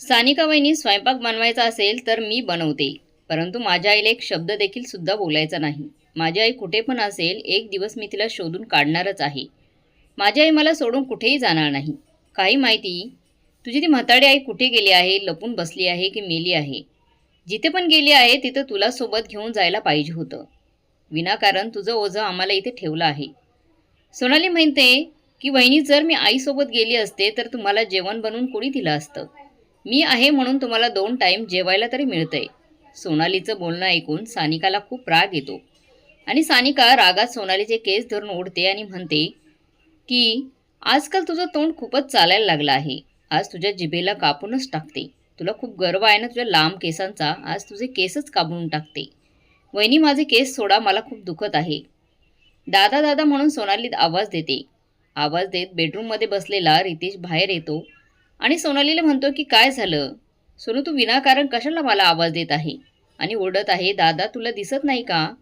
सानिका वहिनी स्वयंपाक बनवायचा असेल तर मी बनवते. परंतु माझ्या आईला एक शब्द देखील सुद्धा बोलायचा नाही. माझी आई कुठे पण असेल एक दिवस मी तिला शोधून काढणारच आहे. माझी आई मला सोडून कुठेही जाणार नाही. काही माहिती? तुझी ती म्हाताडी आई कुठे गेली आहे लपून बसली आहे की मेली आहे? जिथे पण गेली आहे तिथं तुला सोबत घेऊन जायला पाहिजे होतं. विनाकारण तुझं ओझं आम्हाला इथे ठेवलं आहे. सोनाली म्हणते की वहिनी जर मी आईसोबत गेली असते तर तुम्हाला जेवण बनवून कोणी दिलं असतं. मी आहे म्हणून तुम्हाला दोन टाईम जेवायला तरी मिळतंय. सोनालीचं बोलणं ऐकून सानिकाला खूप राग येतो. आणि सानिका रागात सोनालीचे केस धरून ओढते आणि म्हणते की आजकाल तुझं तोंड खूपच चालायला लागलं आहे. आज तुझ्या जिभेला कापूनच टाकते. तुला खूप गर्व आहे ना तुझ्या लांब केसांचा. आज तुझे केसच कापून टाकते. वहिनी माझे केस सोडा मला खूप दुखत आहे. दादा दादा म्हणून सोनाली आवाज देते. आवाज देत बेडरूममध्ये बसलेला रितेश बाहेर येतो. आणि सोनालीला म्हणतो की काय झालं? सोनू तू विनाकारण कशाला मला आवाज देत आहे? आणि ओरडत आहे दादा तुला दिसत नाही का?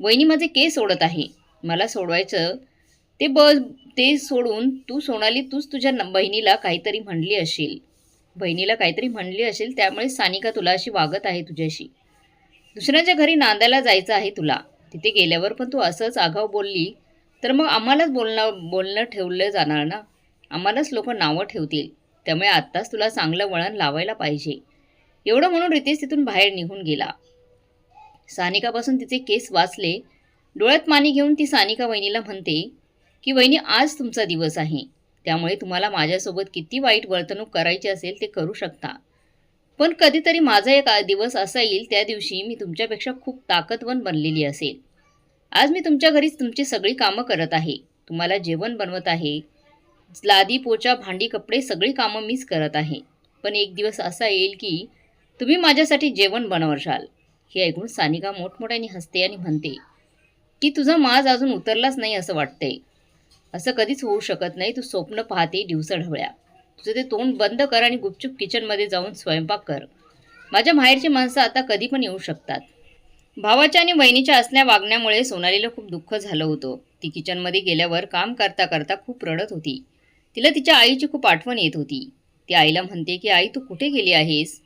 वहिनी माझे केस ओढत आहे. मला सोडवायचं ते ब ते सोडून तू सोनाली तूच तुझ्या न- बहिणीला काहीतरी म्हणली असेल. बहिणीला काहीतरी म्हणली असेल त्यामुळे सानिका तुला अशी वागत आहे तुझ्याशी. दुसऱ्याच्या घरी नांदायला जायचं आहे तुला. तिथे गेल्यावर पण तू असंच आगाव बोलली तर मग आम्हालाच बोलणं बोलणं ठेवलं जाणार ना? आम्हालाच लोक नावं ठेवतील. त्यामुळे आत्ताच तुला चांगलं वळण लावायला पाहिजे. एवढं म्हणून रितेश तिथून बाहेर निघून गेला. सानिकापासून तिचे केस वाचले. डोळ्यात पाणी घेऊन ती सानिका वहिनीला म्हणते की वहिनी आज तुमचा दिवस आहे. त्यामुळे तुम्हाला माझ्यासोबत किती वाईट वर्तणूक करायची असेल ते करू शकता. पण कधीतरी माझा एक दिवस असा येईल त्या दिवशी मी तुमच्यापेक्षा खूप ताकदवन बनलेली असेल. आज मी तुमच्या घरीच तुमची सगळी कामं करत आहे. तुम्हाला जेवण बनवत आहे. लादी पोचा भांडी कपडे सगळी कामं मीच करत आहे. पण एक दिवस असा येईल की तुम्ही माझ्यासाठी जेवण बनवशाल. हे ऐकून सानिका मोठमोठ्याने हसते आणि म्हणते की तुझा माज अजून उतरलाच नाही असं वाटतंय. असं कधीच होऊ शकत नाही. तू स्वप्न पाहते दिवसा ढवळ्या. तुझं ते तोंड बंद कर आणि गुपचूप किचनमध्ये जाऊन स्वयंपाक कर. माझ्या माहेरची माणसं आता कधी पण येऊ शकतात. भावाच्या आणि वहिनीच्या असल्या वागण्यामुळे सोनालीला खूप दुःख झालं होतं. ती किचनमध्ये गेल्यावर काम करता करता खूप रडत होती. तिला तिच्या आईची खूप आठवण येत होती. ती आईला म्हणते की आई तू कुठे गेली आहेस?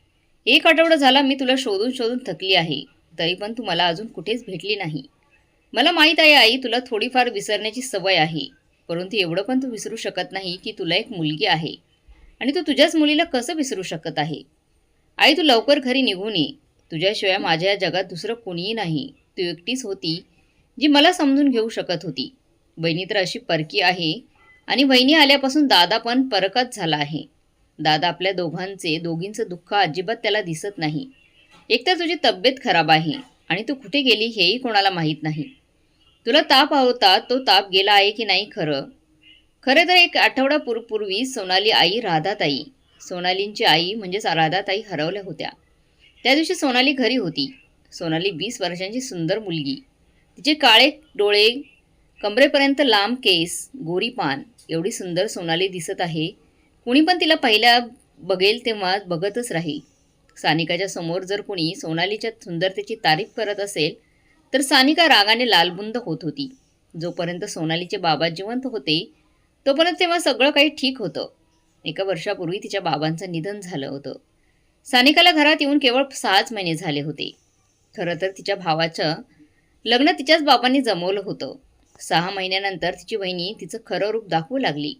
एक आठवडा झाला मी तुला शोधून शोधून थकली आहे. तरी पण तू मला अजून कुठेच भेटली नाही. मला माहीत आहे आई तुला थोडीफार विसरण्याची सवय आहे. परंतु एवढं पण तू विसरू शकत नाही की तुला एक मुलगी आहे. आणि तू तुझ्याच मुलीला कसं विसरू शकत आहे? आई तू लवकर घरी निघून ये. तुझ्याशिवाय माझ्या या जगात दुसरं कोणीही नाही. तू एकटीच होती जी मला समजून घेऊ शकत होती. बहिणी तर अशी परकी आहे आणि वहिनी आल्यापासून दादा पण परकच झाला आहे. दादा आपल्या दोघांचे दोघींचं दुःख अजिबात त्याला दिसत नाही. एकतर तुझी तब्येत खराब आहे आणि तू कुठे गेली हेही कोणाला माहीत नाही. तुला ताप होता तो ताप गेला आहे की नाही खरं? खरं तर एक आठवडा पूर्वी सोनाली आई राधाताई. सोनालींची आई म्हणजेच राधाताई हरवल्या होत्या. त्या दिवशी सोनाली घरी होती. सोनाली वीस वर्षांची सुंदर मुलगी. तिचे काळे डोळे कमरेपर्यंत लांब केस गोरी पान एवढी सुंदर सोनाली दिसत आहे. कुणी पण तिला पहिल्या बघेल तेव्हा बघतच राहील. सानिकाच्या समोर जर कुणी सोनालीच्या सुंदरतेची तारीफ करत असेल तर सानिका रागाने लालबुंद होत होती. जोपर्यंत सोनालीचे बाबा जिवंत होते तोपर्यंत तेव्हा सगळं काही ठीक होतं. एका वर्षापूर्वी तिच्या बाबांचं निधन झालं होतं. सानिकाला घरात येऊन केवळ सहाच महिने झाले होते. खरं तर तिच्या भावाचं लग्न तिच्याच बाबांनी जमवलं होतं. सहा महिन्यानंतर तिची वहिनी तिचं खरं रूप दाखवू लागली.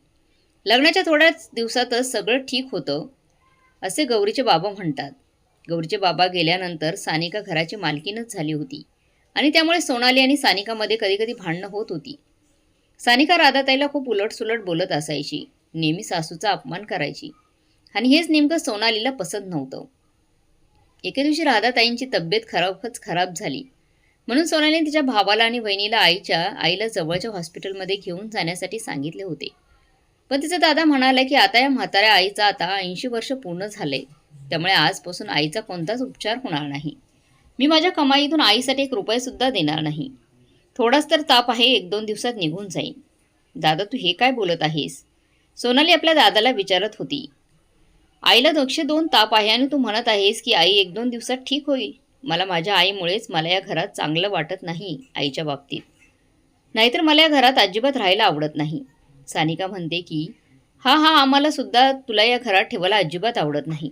लग्नाच्या थोड्याच दिवसातच सगळं ठीक होतं असे गौरीचे बाबा म्हणतात. गौरीचे बाबा गेल्यानंतर सानिका घराची मालकीनच झाली होती आणि त्यामुळे सोनाली आणि सानिकामध्ये कधीकधी भांडणं होत होती. सानिका राधाताईला खूप उलटसुलट बोलत असायची नेहमी सासूचा अपमान करायची. आणि हेच नेमकं सोनालीला पसंत नव्हतं. एके दिवशी राधाताईंची तब्येत खराबच खराब झाली. म्हणून सोनालीने तिच्या भावाला आणि वहिनीला आईच्या आईला जवळच्या हॉस्पिटलमध्ये घेऊन जाण्यासाठी सांगितले होते. पण तिचा दादा म्हणाला की आता या म्हाताऱ्या आईचा आता ऐंशी वर्ष पूर्ण झाले. त्यामुळे आजपासून आईचा कोणताच उपचार होणार नाही. मी माझ्या कमाईतून आईसाठी एक रुपयेसुद्धा देणार नाही. थोडाच तर ताप आहे एक दोन दिवसात निघून जाईन. दादा तू हे काय बोलत आहेस? सोनाली आपल्या दादाला विचारत होती. आईला दोनशे दोन ताप आहे आणि तू म्हणत आहेस की आई एक दोन दिवसात ठीक होईल. मला माझ्या आईमुळेच मला या घरात चांगलं वाटत नाही आईच्या बाबतीत. नाहीतर मला या घरात अजिबात राहायला आवडत नाही. सानिका म्हणते की हा हा आम्हाला सुद्धा तुला या घरात ठेवायला अजिबात आवडत नाही.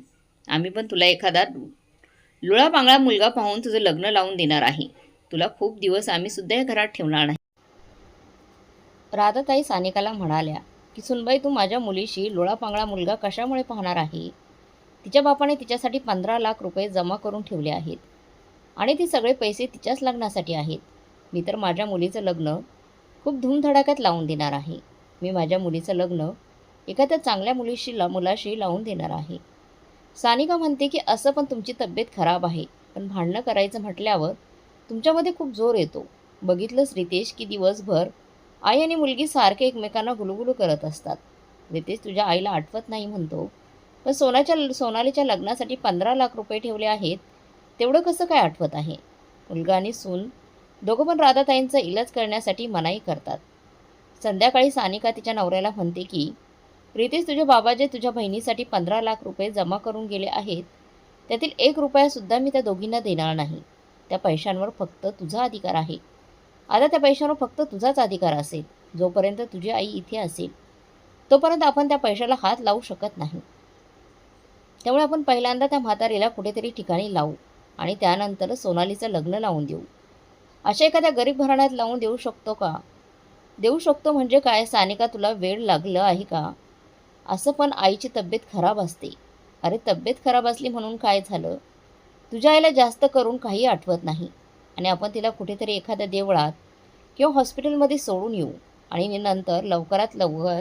आम्ही पण तुला एखादा लुळापांगळा मुलगा पाहून तुझं लग्न लावून देणार आहे. तुला खूप दिवस आम्ही सुद्धा या घरात ठेवणार नाही. राधाताई सानिकाला म्हणाल्या की सुनबाई तू माझ्या मुलीशी लोळापांगळा मुलगा कशामुळे पाहणार आहे? तिच्या बापाने तिच्यासाठी पंधरा लाख रुपये जमा करून ठेवले आहेत. आणि ते सगळे पैसे तिच्याच लग्नासाठी आहेत. मी तर माझ्या मुलीचं लग्न खूप धूमधडाक्यात लावून देणार आहे. मी माझ्या मुलीचं लग्न एखाद्या चांगल्या मुलीशी ला मुलाशी लावून देणार आहे. सानिका म्हणते की असं पण तुमची तब्येत खराब आहे. पण भांडणं करायचं म्हटल्यावर तुमच्यामध्ये खूप जोर येतो. बघितलंच रितेश की दिवसभर आई आणि मुलगी सारखे एकमेकांना गुलुगुलू करत असतात. रितेश तुझ्या आईला आठवत नाही म्हणतो. पण सोनाच्या सोनालीच्या लग्नासाठी पंधरा लाख रुपये ठेवले आहेत. तेवढं कसं काय आठवत आहे? मुलगा आणि सून दोघं पण राधाताईंचा इलाज करण्यासाठी मनाई करतात. संध्याकाळी सानिका तिच्या नवऱ्याला म्हणते की प्रीतीस तुझे बाबा जे तुझ्या बहिणीसाठी पंधरा लाख रुपये जमा करून गेले आहेत त्यातील एक रुपयासुद्धा मी त्या दोघींना देणार नाही. त्या पैशांवर फक्त तुझा अधिकार आहे. आता त्या पैशांवर फक्त तुझाच अधिकार असेल. जोपर्यंत तुझी आई इथे असेल तोपर्यंत आपण त्या पैशाला हात लावू शकत नाही. त्यामुळे आपण पहिल्यांदा त्या म्हातारीला कुठेतरी ठिकाणी लावू. आणि त्यानंतर सोनालीचं लग्न लावून देऊ. अशा एखाद्या गरीब घराण्यात लावून देऊ शकतो का? देऊ शकतो म्हणजे काय? सानिका तुला वेळ लागलं आहे का? असं पण आईची तब्येत खराब असते. अरे तब्येत खराब असली म्हणून काय झालं? तुझ्या आईला जास्त करून काही आठवत नाही. आणि आपण तिला कुठेतरी एखाद्या देवळात किंवा हॉस्पिटलमध्ये सोडून येऊ. आणि नंतर लवकरात लवकर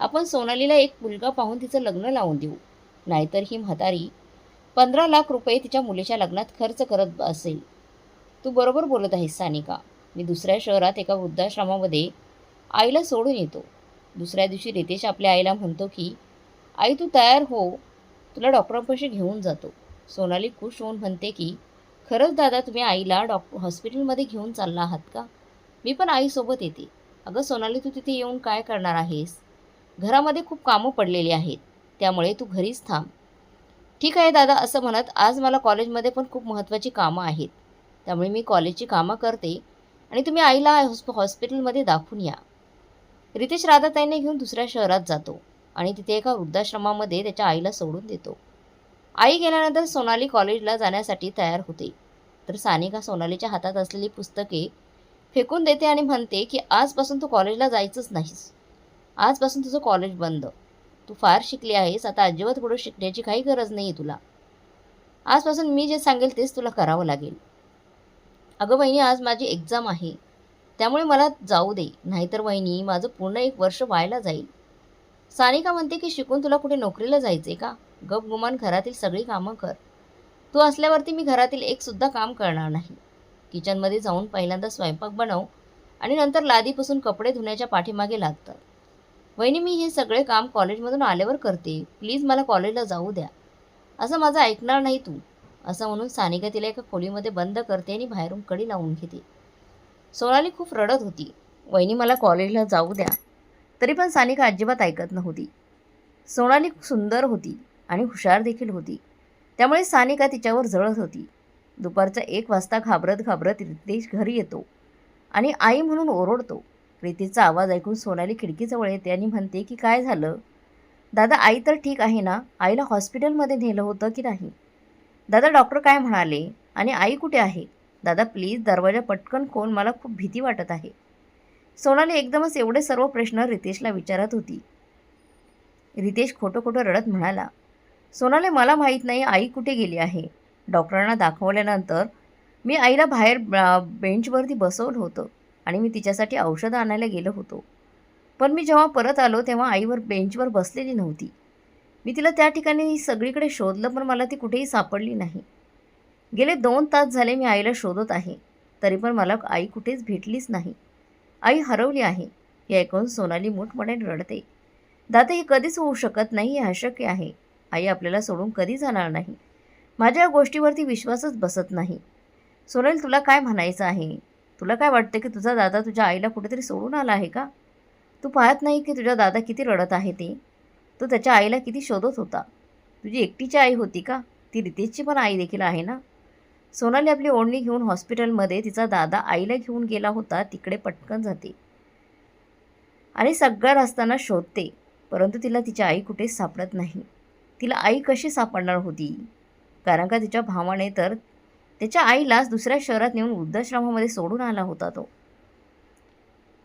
आपण सोनालीला एक मुलगा पाहून तिचं लग्न लावून देऊ. नाहीतर ही म्हातारी पंधरा लाख रुपये तिच्या मुलीच्या लग्नात खर्च करत असेल. तू बरोबर बोलत आहेस सानिका. मी दुसऱ्या शहरात एका वृद्धाश्रमामध्ये आईला सोडून येतो. दुसऱ्या दिवशी रितेश आपल्या आईला म्हणतो की आई तू तयार हो. तुला डॉक्टरांपाशी घेऊन जातो. सोनाली खुश होऊन म्हणते की खरंच दादा तुम्ही आईला डॉक्टर हॉस्पिटलमध्ये घेऊन चालला आहात का? मी पण आईसोबत येते. अगं सोनाली तू तिथे येऊन काय करणार आहेस? घरामध्ये खूप कामं पडलेली आहेत. त्यामुळे तू घरीच थांब. ठीक आहे दादा असं म्हणत आज मला कॉलेजमध्ये पण खूप महत्त्वाची कामं आहेत. त्यामुळे मी कॉलेजची कामं करते आणि तुम्ही आईला हॉस्प हॉस्पिटलमध्ये दाखवून या. रितेश राधाताईने घेऊन दुसऱ्या शहरात जातो आणि तिथे एका वृद्धाश्रमामध्ये त्याच्या आईला सोडून देतो. आई गेल्यानंतर सोनाली कॉलेजला जाण्यासाठी तयार होते. तर सानिका सोनालीच्या हातात असलेली पुस्तके फेकून देते आणि म्हणते की आजपासून तू कॉलेजला जायचंच नाहीस. आजपासून तुझं कॉलेज बंद. तू फार शिकली आहेस आता अजिबात पुढं शिकण्याची काही गरज नाही आहे तुला. आजपासून मी जे सांगेल तेच तुला करावं लागेल. अगं वहिनी आज माझी एक्झाम आहे. त्यामुळे मला जाऊ दे. नाहीतर वहिनी माझं पूर्ण एक वर्ष व्हायला जाईल. सानिका म्हणते की शिकून तुला कुठे नोकरीला जायचे का? गप गुमान घरातील सगळी कामं कर. तू असल्यावरती मी घरातील एकसुद्धा काम करणार नाही. किचनमध्ये जाऊन पहिल्यांदा स्वयंपाक बनव आणि नंतर लादीपासून कपडे धुण्याच्या पाठीमागे लागतात वहिनी मी हे सगळे काम कॉलेजमधून आल्यावर करते. प्लीज मला कॉलेजला जाऊ द्या. असं माझं ऐकणार नाही तू. असं म्हणून सानिका तिला एका खोलीमध्ये बंद करते आणि बाहेरून कडी लावून घेते. सोनाली खूप रडत होती. वहिनी मला कॉलेजला जाऊ द्या. तरी पण सानिका अजिबात ऐकत नव्हती. सोनाली सुंदर होती आणि हुशार देखील होती. त्यामुळे सानिका तिच्यावर जळत होती. दुपारचा एक वाजता घाबरत घाबरत रितेश घरी येतो आणि आई म्हणून ओरडतो. रितेशचा आवाज ऐकून सोनाली खिडकीजवळ येते आणि म्हणते की काय झालं? दादा आई तर ठीक आहे ना? आईला हॉस्पिटलमध्ये नेलं होतं की नाही? दादा डॉक्टर काय म्हणाले? आणि आई कुठे आहे? दादा प्लीज दरवाजा पटकन खोल मला खूप भीती वाटत आहे. सोनाली एकदमच एवढे सर्व प्रश्न रितेशला विचारत होती. रितेश खोटं खोटं रडत म्हणाला सोनाली मला माहीत नाही आई कुठे गेली आहे. डॉक्टरांना दाखवल्यानंतर मी आईला बाहेर बेंचवरती बसवलं होतं. आणि मी तिच्यासाठी औषधं आणायला गेलो होतो. पण मी जेव्हा परत आलो तेव्हा आईवर बेंचवर बसलेली नव्हती. मी तिला त्या ठिकाणी सगळीकडे शोधलं पण मला ती कुठेही सापडली नाही. गेले दोन तास झाले मी आईला शोधत आहे तरी पण मला आई कुठेच भेटलीच नाही. आई हरवली आहे हे ऐकून सोनाली मोठमोठ्याने रडते. दादा हे कधीच होऊ शकत नाही हे अशक्य आहे. आई आपल्याला सोडून कधी जाणार नाही. माझ्या गोष्टीवरती विश्वासच बसत नाही. सोनाली तुला काय म्हणायचं आहे? तुला काय वाटतं की तुझा दादा तुझ्या आईला कुठेतरी सोडून आला आहे का? तू पाहत नाही की तुझा दादा किती रडत आहे ते. तो त्याच्या आईला किती शोधत होता. तुझी एकटीची आई होती का? ती रितेशची पण आई देखील आहे ना? सोनाली आपली ओढणी घेऊन हॉस्पिटलमध्ये तिचा दादा आईला घेऊन गेला होता तिकडे पटकन जाते. आणि सगळा रस्ताना शोधते परंतु तिला तिची आई कुठेच सापडत नाही. तिला आई कशी सापडणार होती? कारण का तिच्या भावाने तर त्याच्या आईलाच दुसऱ्या शहरात नेऊन वृद्धाश्रमामध्ये सोडून आला होता तो.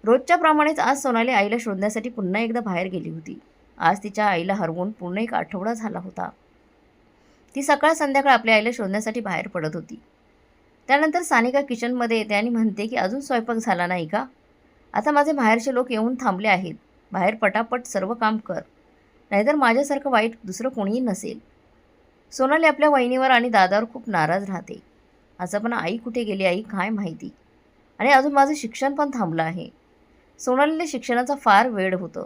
रोजच्याप्रमाणेच आज सोनाली आईला शोधण्यासाठी पुन्हा एकदा बाहेर गेली होती. आज तिच्या आईला हरवून पूर्ण एक आठवडा झाला होता. ती सकाळ संध्याकाळ आपल्या आईला शोधण्यासाठी बाहेर पडत होती. त्यानंतर सानिका किचनमध्ये येते आणि म्हणते की अजून स्वयंपाक झाला नाही का? आता माझे बाहेरचे लोक येऊन थांबले आहेत. बाहेर पटापट सर्व काम कर. नाहीतर माझ्यासारखं वाईट दुसरं कोणीही नसेल. सोनाली आपल्या वहिनीवर आणि दादावर खूप नाराज राहते. असं पण आई कुठे गेली? आई काय माहिती? आणि अजून माझं शिक्षण पण थांबलं आहे. सोनालीला शिक्षणाचा फार वेळ होतं.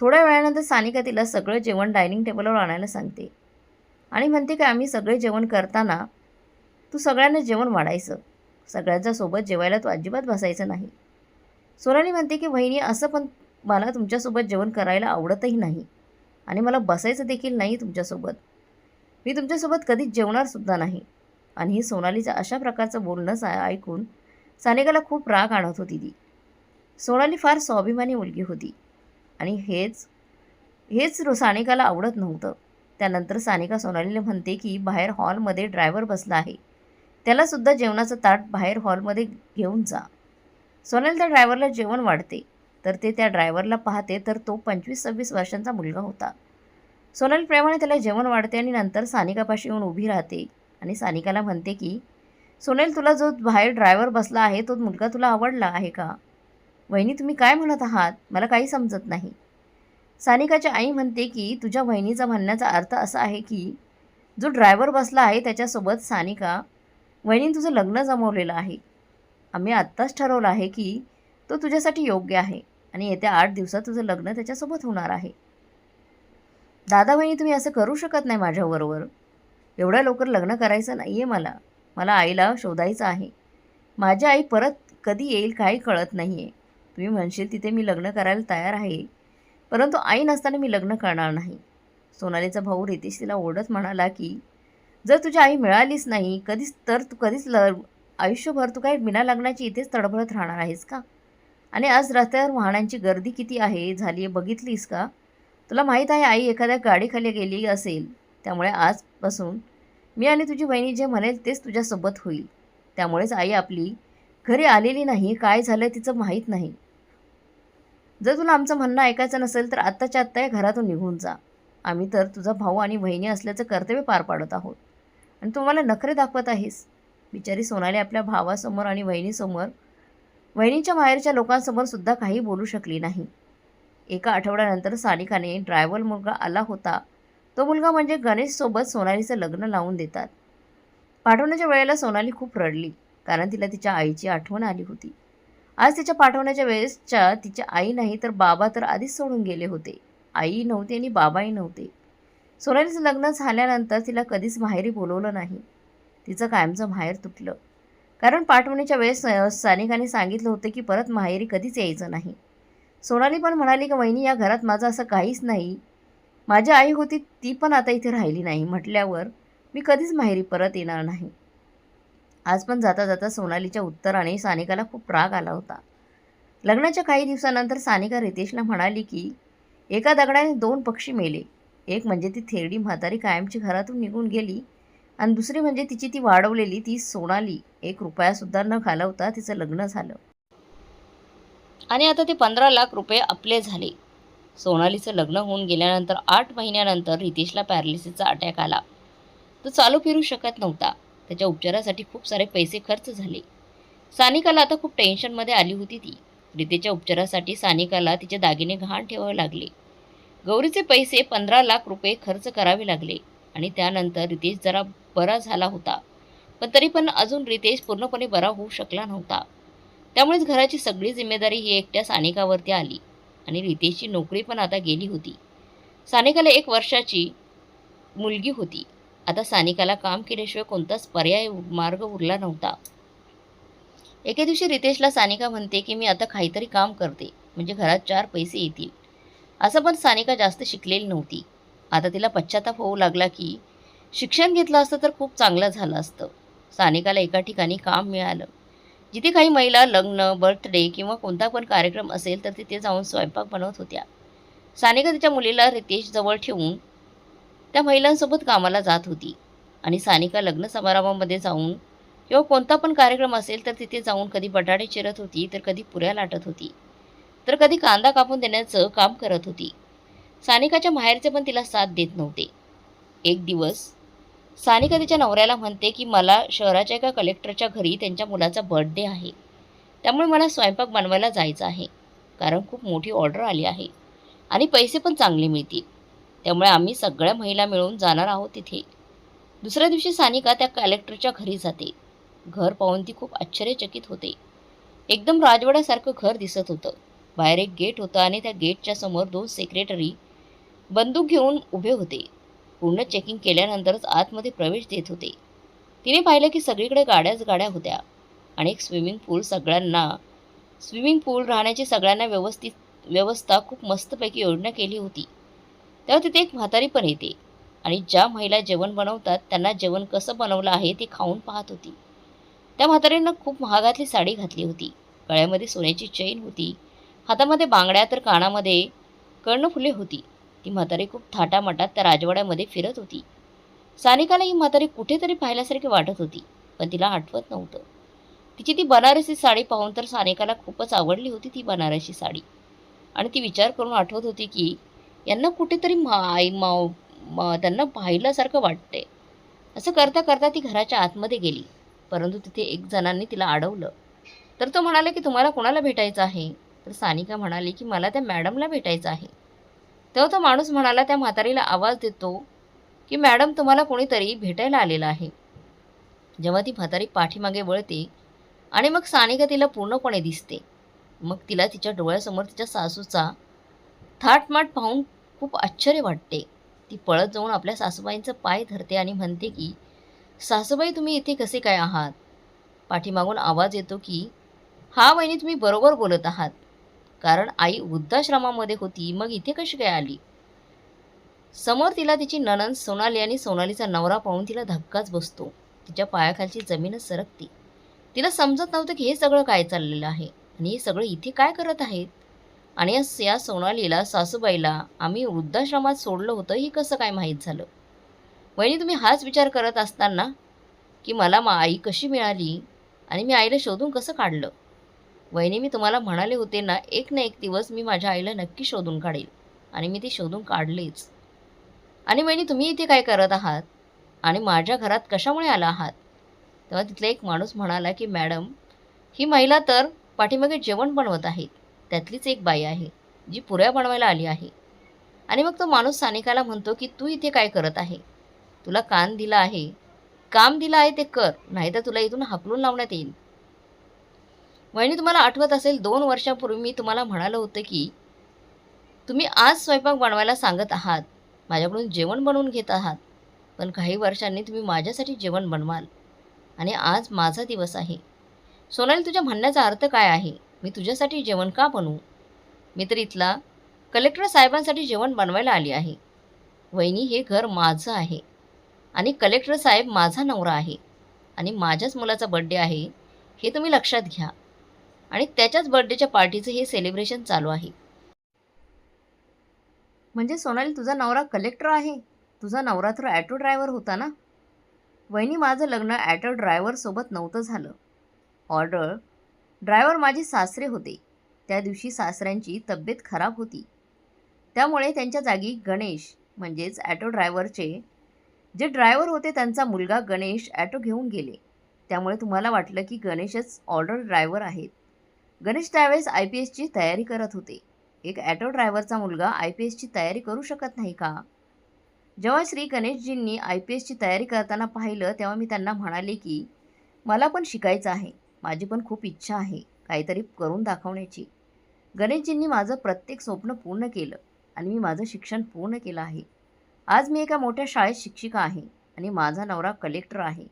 थोड्या वेळानंतर सानिका तिला सगळं जेवण डायनिंग टेबलवर आणायला सांगते. आणि म्हणते की आम्ही सगळे जेवण करताना तू सगळ्यांना जेवण वाढायचं. सगळ्यांच्या सोबत जेवायला तू अजिबात बसायचं नाही. सोनाली म्हणते की वहिनी असं पण मला तुमच्यासोबत जेवण करायला आवडतही नाही. आणि मला बसायचं देखील नाही तुमच्यासोबत. मी तुमच्यासोबत कधीच जेवणारसुद्धा नाही. आणि हे सोनालीचं अशा प्रकारचं बोलणं सा ऐकून सानिकाला खूप राग आणत होती ती सोनाली फार स्वाभिमानी मुलगी होती. आणि हेच हेच रो- सानिकाला आवडत नव्हतं. त्यानंतर सानिका सोनालीला म्हणते की बाहेर हॉलमध्ये ड्रायव्हर बसला आहे. त्यालासुद्धा जेवणाचं ताट बाहेर हॉलमध्ये घेऊन जा. सोनाली त्या ड्रायव्हरला जेवण वाढते. तर ते त्या ड्रायव्हरला पाहते तर तो पंचवीस सव्वीस वर्षांचा मुलगा होता. सोनाली प्रेमाने त्याला जेवण वाढते आणि नंतर सानिकापाशी येऊन उभी राहते. आणि सानिकाला म्हणते की सोनेल तुला जो बाहेर ड्रायव्हर बसला आहे तो मुलगा तुला आवडला आहे का? वहिनी तुम्ही काय म्हणत आहात? मला काही समजत नाही. सानिकाच्या आई म्हणते की तुझ्या वहिनीचा म्हणण्याचा अर्थ असा आहे की जो ड्रायव्हर बसला आहे त्याच्यासोबत सानिका वहिनी तुझं लग्न जमवलेलं आहे. आम्ही आत्ताच ठरवलं आहे की तो तुझ्यासाठी योग्य आहे आणि येत्या आठ दिवसात तुझं लग्न त्याच्यासोबत होणार आहे. दादा वहिनी तुम्ही असं करू शकत नाही माझ्याबरोबर. एवढ्या लवकर लग्न करायचं नाही आहे मला. मला आईला शोधायचं आहे. माझी आई परत कधी येईल काही कळत नाही आहे तुम्ही म्हणशील तिथे मी लग्न करायला तयार आहे. परंतु आई नसताना मी लग्न करणार नाही. सोनालीचा भाऊ रितेश तिला ओढत म्हणाला की जर तुझी आई मिळालीच नाही कधीच तर तू कधीच ल आयुष्यभर तू काही बिना लग्नाची इथेच तडफडत राहणार आहेस का? आणि आज रस्त्यावर वाहनांची गर्दी किती आहे? झाली आहे बघितलीस का? तुला माहीत आहे आई एखाद्या गाडीखाली गेली असेल. त्यामुळे आजपासून मी आणि तुझी बहिणी जे म्हणेल तेच तुझ्यासोबत होईल. त्यामुळेच आई आपली घरी आलेली नाही काय झालं तिचं माहीत नाही. जर तुला आमचं म्हणणं ऐकायचं नसेल तर आत्ताच्या आत्ता या घरातून निघून जा. आम्ही तर तुझा भाऊ आणि बहिणी असल्याचं कर्तव्य पार पाडत आहोत. आणि तू मला नखरे दाखवत आहेस. बिचारी सोनाली आपल्या भावासमोर आणि बहिणीसमोर बहिणीच्या बाहेरच्या लोकांसमोर सुद्धा काही बोलू शकली नाही. एका आठवड्यानंतर सानिकाने ड्रायव्हर मुलगा आला होता. तो मुलगा म्हणजे गणेशसोबत सोनालीचं लग्न लावून देतात. पाठवण्याच्या वेळेला सोनाली खूप रडली कारण तिला तिच्या आईची आठवण आली होती. आज तिच्या पाठवण्याच्या वेळेसच्या तिच्या आई नाही तर बाबा तर आधीच सोडून गेले होते. आई नव्हती आणि बाबाही नव्हते. सोनालीचं लग्न झाल्यानंतर तिला कधीच माहेरी बोलवलं नाही. तिचं कायमचं माहेर तुटलं. कारण पाठवण्याच्या वेळेस अ, सानिकाने सांगितलं होतं की परत माहेरी कधीच यायचं नाही. सोनाली पण म्हणाली की वहिनी या घरात माझं असं काहीच नाही. माझी आई होती ती पण आता इथे राहिली नाही. म्हटल्यावर मी कधीच माहेरी परत येणार नाही. आज पण जाता जाता सोनालीच्या उत्तराने सानिकाला खूप राग आला होता. लग्नाच्या काही दिवसानंतर सानिका रितेशला म्हणाली की एका दगडाने दोन पक्षी मेले. एक म्हणजे ती थेरडी म्हातारी कायमची घरातून निघून गेली आणि दुसरी म्हणजे तिची ती वाढवलेली ती सोनाली. एक रुपयासुद्धा न घालवता तिचं लग्न झालं. आणि आता ते पंधरा लाख रुपये आपले झाले. सोनालीचं लग्न होऊन गेल्यानंतर आठ महिन्यानंतर रितेशला पॅरालिसिसचा अटॅक आला. तो चालू फिरू शकत नव्हता. त्याच्या उपचारासाठी खूप सारे पैसे खर्च झाले. सानिकाला आता खूप टेन्शनमध्ये आली होती ती. रितेच्या उपचारासाठी सानिकाला तिचे दागिने घाण ठेवावे लागले. गौरीचे पैसे पंधरा लाख रुपये खर्च करावे लागले आणि त्यानंतर रितेश जरा बरा झाला होता. पण तरी पण अजून रितेश पूर्णपणे बरा होऊ शकला नव्हता. त्यामुळेच घराची सगळी जिम्मेदारी ही एकट्या सानिकावरती आली. आणि रितेशची नोकरी पण आता गेली होती. सानिकाला एक वर्षाची मुलगी होती. आता सानिकाला काम केल्याशिवाय कोणताच पर्याय मार्ग उरला नव्हता. एके दिवशी रितेशला सानिका म्हणते की मी आता काहीतरी काम करते. म्हणजे घरात चार पैसे येतील. असं पण सानिका जास्त शिकलेली नव्हती. आता तिला पश्चाताप होऊ लागला की शिक्षण घेतलं असतं तर खूप चांगलं झालं असतं. सानिकाला एका ठिकाणी काम मिळालं. जिथे काही महिला लग्न बर्थडे किंवा कोणता पण कार्यक्रम असेल तर तिथे जाऊन स्वयंपाक बनवत होत्या. सानिका तिच्या मुलीला रितेश जवळ ठेवून त्या महिलांसोबत कामाला जात होती आणि सानिका लग्न समारंभामध्ये जाऊन किंवा कोणता पण कार्यक्रम असेल तर तिथे जाऊन कधी बटाटे चिरत होती तर कधी पुऱ्या लाटत होती. तर कधी कांदा कापून देण्याचं काम करत होती. सानिकाच्या माहेरचे पण तिला साथ देत नव्हते. एक दिवस सानिका तिच्या नवऱ्याला म्हणते की मला शहराच्या एका कलेक्टरच्या घरी त्यांच्या मुलाचा बर्थडे आहे. त्यामुळे मला स्वयंपाक बनवायला जायचं आहे. कारण खूप मोठी ऑर्डर आली आहे. आणि पैसे पण चांगले मिळतील. त्यामुळे आम्ही सगळ्या महिला मिळून जाणार आहोत तिथे. दुसऱ्या दिवशी सानिका त्या कलेक्टरच्या घरी जाते. घर पाहून ती खूप आश्चर्यचकित होते. एकदम राजवाड्यासारखं घर दिसत होतं. बाहेर एक गेट होतं आणि त्या गेटच्या समोर दोन सेक्रेटरी बंदूक घेऊन उभे होते. पूर्ण चेकिंग केल्यानंतरच आतमध्ये प्रवेश देत होते. तिने पाहिलं की सगळीकडे गाड्याच गाड्या होत्या. आणि एक स्विमिंग पूल सगळ्यांना स्विमिंग पूल राहण्याची सगळ्यांना व्यवस्थित व्यवस्था खूप मस्तपैकी योजना केली होती. तेव्हा तिथे एक म्हातारी पण येते आणि ज्या महिला जेवण बनवतात त्यांना जेवण कसं बनवलं आहे ते खाऊन पाहत होती. त्या म्हातारीनं खूप महागातली साडी घातली होती. गळ्यामध्ये सोन्याची चैन होती. हातामध्ये बांगड्या तर कानामध्ये कर्णफुले होती. ती म्हातारी खूप थाटामाटात त्या राजवाड्यामध्ये फिरत होती. सानिकाला ही म्हातारी कुठेतरी पाहिल्यासारखी वाटत होती पण तिला आठवत नव्हतं. तिची ती बनारसी साडी पाहून तर सानिकाला खूपच आवडली होती ती बनारसी साडी. आणि ती विचार करून आठवत होती की यांना कुठेतरी मा आई माव म त्यांना पाहिल्यासारखं वाटते असं करता करता ती घराच्या आतमध्ये गेली परंतु तिथे एक जणांनी तिला अडवलं. तर तो म्हणाला की तुम्हाला कोणाला भेटायचं आहे? तर सानिका म्हणाली की मला त्या मॅडमला भेटायचं आहे. तेव्हा तो माणूस म्हणाला त्या म्हातारीला आवाज देतो की मॅडम तुम्हाला कोणीतरी भेटायला आलेला आहे. जेव्हा ती म्हातारी पाठीमागे वळते आणि मग सानिका तिला पूर्णपणे दिसते. मग तिला तिच्या डोळ्यासमोर तिच्या सासूचा थाटमाट पाहून खूप आश्चर्य वाटते. ती पळत जाऊन आपल्या सासूबाईंचं पाय धरते आणि म्हणते की सासूबाई तुम्ही इथे कसे काय आहात? पाठीमागून आवाज येतो की हा वहिनी तुम्ही बरोबर बोलत आहात. कारण आई वृद्धाश्रमामध्ये होती. मग इथे कशी काय आली? समोर तिला तिची नणन सोनाली आणि सोनालीचा नवरा पाहून तिला धक्काच बसतो. तिच्या पायाखालची जमीनच सरकते. तिला समजत नव्हतं की हे सगळं काय चाललेलं आहे आणि हे सगळं इथे काय करत आहेत? आणि या- या सोनालीला सासूबाईला आम्ही वृद्धाश्रमात सोडलं होतं हे कसं काय माहीत झालं? वहिनी तुम्ही हाच विचार करत असताना की मला मा आई कशी मिळाली आणि मी आईला शोधून कसं काढलं? वहिनी मी तुम्हाला म्हणाले होते ना एक ना एक दिवस मी माझ्या आईला नक्की शोधून काढेल आणि मी ती शोधून काढलीच. आणि वहिनी तुम्ही इथे काय करत आहात? आणि माझ्या घरात कशामुळे आला आहात? तेव्हा तिथला एक माणूस म्हणाला की मॅडम ही महिला तर पाठीमागे जेवण बनवत आहे. त्यातलीच एक बाई आहे जी पुऱ्या बनवायला आली आहे. आणि मग तो माणूस सानिकाला म्हणतो की तू इथे काय करत आहे? तुला कान दिला आहे. काम दिलं आहे ते कर नाहीतर तुला इथून हाकलून लावण्यात येईल. वहिनी तुम्हाला आठवत असेल दोन वर्षापूर्वी मी तुम्हाला म्हणालं होतं की तुम्ही आज स्वयंपाक बनवायला सांगत आहात. माझ्याकडून जेवण बनवून घेत आहात. पण काही वर्षांनी तुम्ही माझ्यासाठी जेवण बनवाल. आणि आज माझा दिवस आहे. सोनाली तुझ्या म्हणण्याचा अर्थ काय आहे? मी तुझ्यासाठी जेवण का बनवू? मी तर इथला कलेक्टर साहेबांसाठी जेवण बनवायला आली आहे. वहिनी हे घर माझं आहे. आणि कलेक्टर साहेब माझा नवरा आहे. आणि माझ्याच मुलाचा बड्डे आहे हे तुम्ही लक्षात घ्या. आणि त्याच्याच बर्थडेच्या पार्टीचं हे सेलिब्रेशन चालू आहे. म्हणजे सोनाली तुझा नवरा कलेक्टर आहे? तुझा नवरा तर ॲटो ड्रायव्हर होता ना? वहिनी माझं लग्न ॲटो ड्रायव्हरसोबत नव्हतं झालं. ऑर्डर ड्रायव्हर माझे सासरे होते. त्या दिवशी सासऱ्यांची तब्येत खराब होती. त्यामुळे त्यांच्या जागी गणेश म्हणजेच ॲटो ड्रायव्हरचे जे ड्रायव्हर होते त्यांचा मुलगा गणेश ॲटो घेऊन गेले. त्यामुळे तुम्हाला वाटलं की गणेशच ऑर्डर ड्रायव्हर आहेत. गणेश त्यावेळेस आय पी एसची तयारी करत होते. एक ॲटो ड्रायव्हरचा मुलगा आय पी एसची तयारी करू शकत नाही का? जेव्हा श्री गणेशजींनी आय पी एसची तयारी करताना पाहिलं तेव्हा मी त्यांना म्हणाले की मला पण शिकायचं आहे. माझी पण खूप इच्छा आहे काहीतरी करून दाखवण्याची. गणेशजींनी माझं प्रत्येक स्वप्न पूर्ण केलं आणि मी माझं शिक्षण पूर्ण केलं आहे. आज मी एका मोठ्या शाळेत शिक्षिका आहे आणि माझा नवरा कलेक्टर आहे.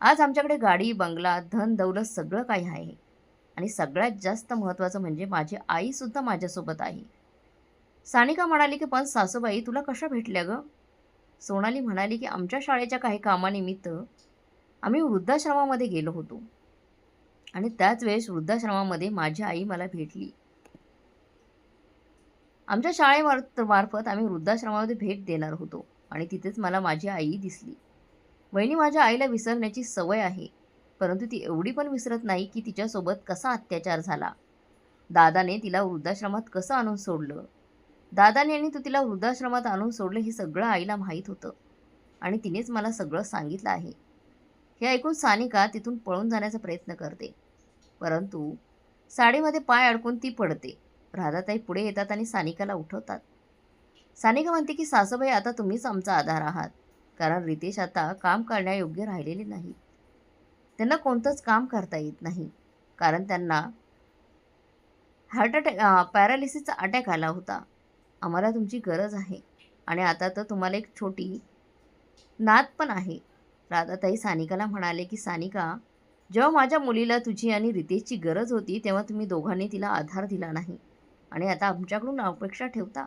आज आमच्याकडे गाडी बंगला धन दौलत सगळं काही आहे. आणि सगळ्यात जास्त महत्त्वाचं म्हणजे माझी आईसुद्धा माझ्यासोबत आहे. सानिका म्हणाली की पण सासूबाई तुला कशा भेटल्या गं? सोनाली म्हणाली की आमच्या शाळेच्या काही कामानिमित्त आम्ही वृद्धाश्रमामध्ये गेलो होतो. आणि त्याच वेळेस वृद्धाश्रमामध्ये माझी आई मला भेटली. आमच्या शाळेमार्फत मार्फत आम्ही वृद्धाश्रमामध्ये भेट देणार होतो आणि तिथेच मला माझी आई दिसली. वहिनी माझ्या आईला विसरण्याची सवय आहे. परंतु ती एवढी पण विसरत नाही की तिच्यासोबत कसा अत्याचार झाला. दादाने तिला वृद्धाश्रमात कसं आणून सोडलं? दादाने आणि तू तिला वृद्धाश्रमात आणून सोडलं हे सगळं आईला माहीत होतं. आणि तिनेच मला सगळं सांगितलं आहे. हे ऐकून सानिका तिथून पळून जाण्याचा प्रयत्न करते. परंतु साडीमध्ये पाय अडकून ती पडते. राधाताई पुढे येतात आणि सानिकाला उठवतात. सानिका म्हणते की सासूबाई आता तुम्हीच आमचा आधार आहात. कारण रितेश आता काम करण्यायोग्य राहिलेले नाही त्यांना कोणतंच काम करता येत नाही. कारण त्यांना हार्ट अटॅक पॅरालिसिसचा अटॅक आला होता. आम्हाला तुमची गरज आहे. आणि आता तर तुम्हाला एक छोटी नात पण आहे. राधाताई सानिकाला म्हणाले की सानिका जेव्हा माझ्या मुलीला तुझी आणि रितेशची गरज होती तेव्हा तुम्ही दोघांनी तिला आधार दिला नाही. आणि आता आमच्याकडून अपेक्षा ठेवता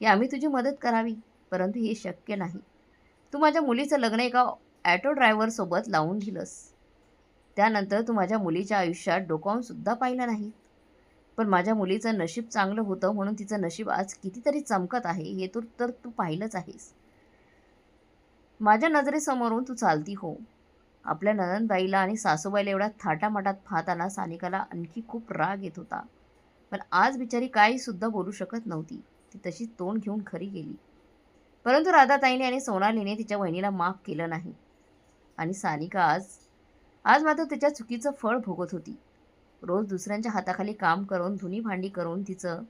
की आम्ही तुझी मदत करावी परंतु हे शक्य नाही. तू माझ्या मुलीचं लग्न एका ॲटो ड्रायव्हरसोबत लावून दिलंस. त्यानंतर तू माझ्या मुलीच्या आयुष्यात डोकावूनसुद्धा पाहिलं नाही. पण माझ्या मुलीचं नशीब चांगलं होतं म्हणून तिचं नशीब आज कितीतरी चमकत आहे हे तू तर तू पाहिलंच आहेस. माझ्या नजरेसमोरून तू चालती हो. आपल्या ननंदबाईला आणि सासूबाईला एवढ्या थाटामाटात पाहताना सानिकाला आणखी खूप राग येत होता. पण आज बिचारी काहीसुद्धा बोलू शकत नव्हती. ती तशी तोंड घेऊन खरी गेली. परंतु राधाताईने आणि सोनालीने तिच्या बहिणीला माफ केलं नाही. आणि सानिका आज आज मात्र तिच्या चुकीचं फळ भोगत होती. रोज दुसऱ्यांच्या हाताखाली काम करून धुनी भांडी करून तिचं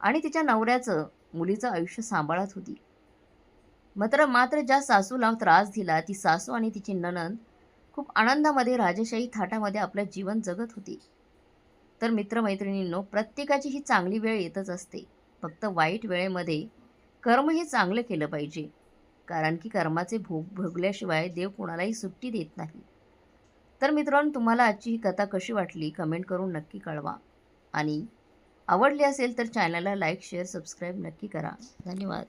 आणि तिच्या नवऱ्याचं मुलीचं आयुष्य सांभाळत होती. मात्र मात्र ज्या सासूला त्रास दिला ती सासू आणि तिची ननंद खूप आनंदामध्ये राजेशाही थाटामध्ये आपलं जीवन जगत होती. तर मित्रमैत्रिणींनो प्रत्येकाची ही चांगली वेळ येतच असते. फक्त वाईट वेळेमध्ये कर्म हे चांगलं केलं पाहिजे. कारण की कर्माचे भोग भोगल्याशिवाय देव कुणालाही सुट्टी देत नाही. तर मित्रांनो तुम्हाला आजची ही कथा कशी वाटली कमेंट करून नक्की कळवा. आणि आवडली असेल तर चॅनलला लाईक शेअर सबस्क्राईब नक्की करा. धन्यवाद.